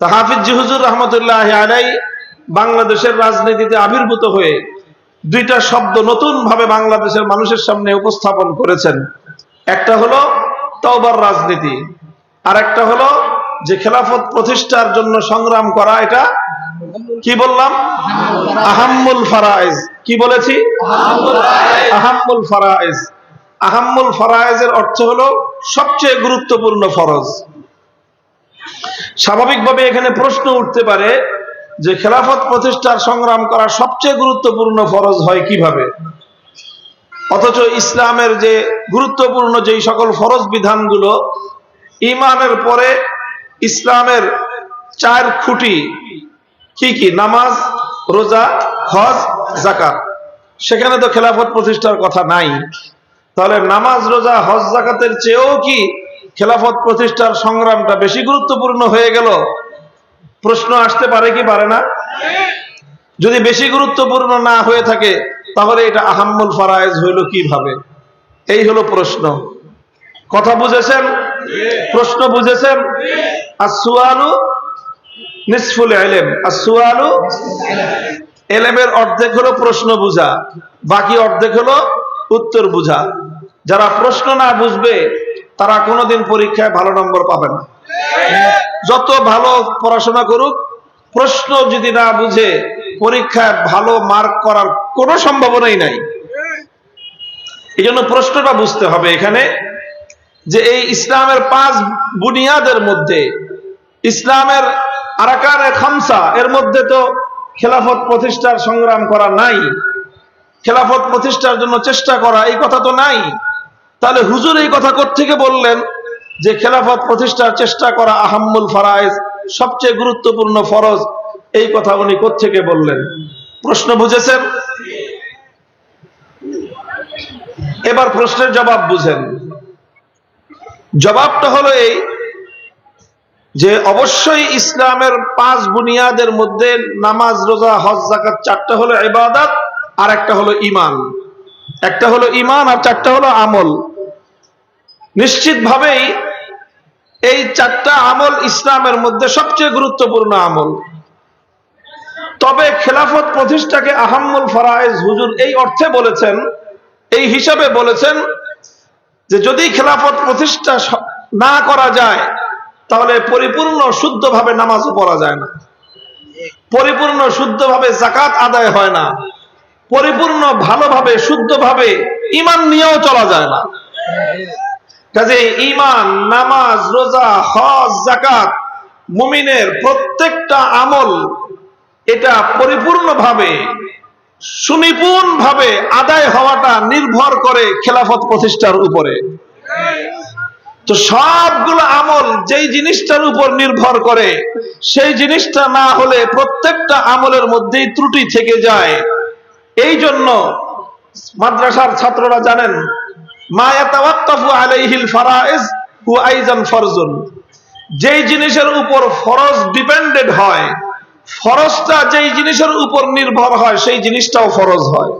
হাফিজ জিহুজুর রহমতুল্লাহ আলাই বাংলাদেশের রাজনীতিতে আবির্ভূত হয়ে দুইটা শব্দ নতুন ভাবে বাংলাদেশের মানুষের সামনে উপস্থাপন করেছেন। একটা হলো তওবার রাজনীতি আর একটা হলো যে খেলাফত প্রতিষ্ঠার জন্য সংগ্রাম করা, এটা কি বললাম? আহাম্মুল ফারাইজ কি বলেছি? আহাম্মুল ফারাইজ আহাম্মুল ফারাইজের অর্থ হলো সবচেয়ে গুরুত্বপূর্ণ ফরজ। স্বাভাবিকভাবে এখানে প্রশ্ন উঠতে পারে যে খেলাফত প্রতিষ্ঠার সংগ্রাম করা সবচেয়ে গুরুত্বপূর্ণ ফরজ হয় কীভাবে? অথচ ইসলামের যে গুরুত্বপূর্ণ যেই সকল ফরজ বিধানগুলো, ইমানের পরে ইসলামের চার খুঁটি কি কি? নামাজ, রোজা, হজ জাকাত সেখানে তো খেলাফত প্রতিষ্ঠার কথা নাই। তাহলে নামাজ, রোজা, হজ জাকাতের চেয়েও কি খেলাফত প্রতিষ্ঠার সংগ্রামটা বেশি গুরুত্বপূর্ণ হয়ে গেল? প্রশ্ন আসতে পারে কি পারে না? যদি বেশি গুরুত্বপূর্ণ না হয়ে থাকে, তাহলে এটা আহাম্মুল ফারায়েজ হইল কীভাবে? এই হলো প্রশ্ন। কথা বুঝেছেন? প্রশ্ন বুঝেছেন? আর সুয়ালু নিসফুল এলেম আর সুয়ালু এলেমের অর্ধেক হলো প্রশ্ন বুঝা, বাকি অর্ধেক হলো উত্তর বুঝা। যারা প্রশ্ন না বুঝবে তারা কোনোদিন পরীক্ষায় ভালো নম্বর পাবে না। যত ভালো পড়াশোনা করুক, প্রশ্ন যদি না বুঝে, পরীক্ষায় ভালো মার্ক করার কোনো সম্ভাবনাই নাই। এই জন্য প্রশ্নটা বুঝতে হবে এখানে যে এই ইসলামের পাঁচ বুনিয়াদের মধ্যে, ইসলামের আরাকানে খামসা, এর মধ্যে তো খেলাফত প্রতিষ্ঠার সংগ্রাম করা নাই। খেলাফত প্রতিষ্ঠার জন্য চেষ্টা করা, এই কথা তো নাই। তাহলে হুজুর এই কথা থেকে বললেন যে খেলাফত প্রতিষ্ঠার চেষ্টা করা আহাম্মুল ফারাইজ সবচেয়ে গুরুত্বপূর্ণ ফরজ? এই কথা উনি থেকে বললেন? প্রশ্ন বুঝেছেন? এবার প্রশ্নের জবাব বুঝেন। জবাবটা হলো এই যে অবশ্যই ইসলামের পাঁচ বুনিয়াদের মধ্যে নামাজ, রোজা, হজ জাকাত চারটা হলো ইবাদত আর একটা হলো ইমান একটা হলো ইমান আর চারটা হলো আমল। নিশ্চিতভাবেই এই চারটা আমল ইসলামের মধ্যে সবচেয়ে গুরুত্বপূর্ণ আমল। তবে খেলাফত প্রতিষ্ঠাকে আহাম্মুল ফরায়েজ হুজুর এই অর্থে বলেছেন, এই হিসাবে বলেছেন যে যদি খেলাফত প্রতিষ্ঠা না করা যায়, তাহলে পরিপূর্ণ শুদ্ধভাবে নামাজও পড়া যায় না। পরিপূর্ণ শুদ্ধভাবে জাকাত আদায় হয় না। পরিপূর্ণ ভালোভাবে, শুদ্ধভাবে ইমান নিয়েও চলা যায় না। কাজে ইমান নামাজ, রোজা, হজ জাকাত মুমিনের প্রত্যেকটা আমল এটা পরিপূর্ণভাবে সুনিপুণ ভাবে আদায় হওয়াটা নির্ভর করে খেলাফত প্রতিষ্ঠার উপরে। তো সবগুলো আমল যেই জিনিসটার উপর নির্ভর করে, সেই জিনিসটা না হলে প্রত্যেকটা আমলের মধ্যেই ত্রুটি থেকে যায়। এই জন্য মাদ্রাসার ছাত্ররা জানেন মা ফরজুন। যেই জিনিসের উপর ফরজ ডিপেন্ডেড হয়, ফরজটা যেই জিনিসের উপর নির্ভর হয়, সেই জিনিসটাও ফরজ হয়।